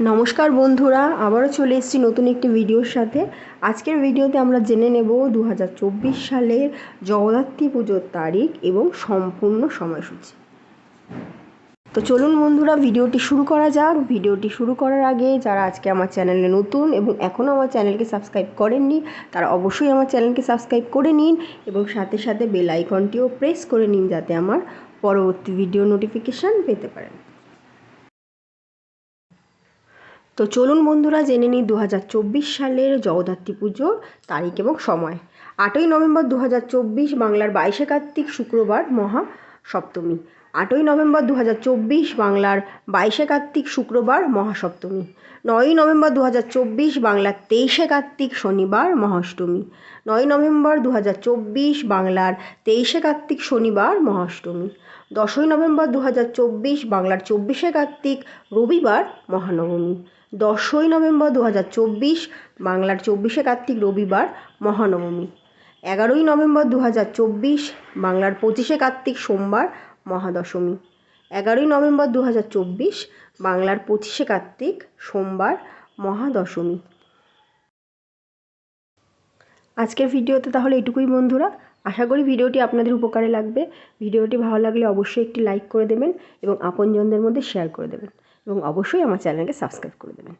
নমস্কার বন্ধুরা, আবারও চলে এসেছি নতুন একটি ভিডিওর সাথে। আজকের ভিডিওতে আমরা জেনে নেব দু হাজার চব্বিশ সালের জগদ্ধাত্রী পুজোর তারিখ এবং সম্পূর্ণ সময়সূচি। তো চলুন বন্ধুরা, ভিডিওটি শুরু করা যাক। ভিডিওটি শুরু করার আগে যারা আজকে আমার চ্যানেলে নতুন এবং এখনও আমার চ্যানেলকে সাবস্ক্রাইব করেননি, তারা অবশ্যই আমার চ্যানেলকে সাবস্ক্রাইব করে নিন এবং সাথে সাথে বেল আইকনটিও প্রেস করে নিন যাতে আমার পরবর্তী ভিডিও নোটিফিকেশান পেতে পারেন। তো চলুন বন্ধুরা, জেনে নিই দু হাজার চব্বিশ সালের জগদ্ধাত্রী পুজোর তারিখ এবং সময়। আটই নভেম্বর দু হাজার চব্বিশ, বাংলার বাইশে কার্তিক শুক্রবার, মহা সপ্তমী। আটই নভেম্বর দু হাজার চব্বিশ, বাংলার বাইশে কার্তিক শুক্রবার মহাসপ্তমী নয়ই নভেম্বর দু হাজার চব্বিশ, বাংলার তেইশে কার্তিক শনিবার মহাষ্টমী নয় নভেম্বর দু হাজার চব্বিশ, বাংলার তেইশে কার্তিক শনিবার মহাষ্টমী দশই নভেম্বর দু হাজার চব্বিশ, বাংলার চব্বিশে কার্তিক রবিবার, মহানবমী। দশই নভেম্বর দু হাজার চব্বিশ, বাংলার চব্বিশে কার্তিক রবিবার, মহানবমী। এগারোই নভেম্বর দু হাজার চব্বিশ, বাংলার পঁচিশে কার্তিক সোমবার, মহাদশমী। এগারোই নভেম্বর দু হাজার চব্বিশ, বাংলার পঁচিশে কার্তিক সোমবার, মহাদশমী। আজকের ভিডিওতে তাহলে এটুকুই বন্ধুরা। আশা করি ভিডিওটি আপনাদের উপকারে লাগবে। ভিডিওটি ভালো লাগলে অবশ্যই একটি লাইক করে দেবেন এবং আপনজনদের মধ্যে শেয়ার করে দেবেন। এবং অবশ্যই আমার চ্যানেলকে সাবস্ক্রাইব করে দেবেন।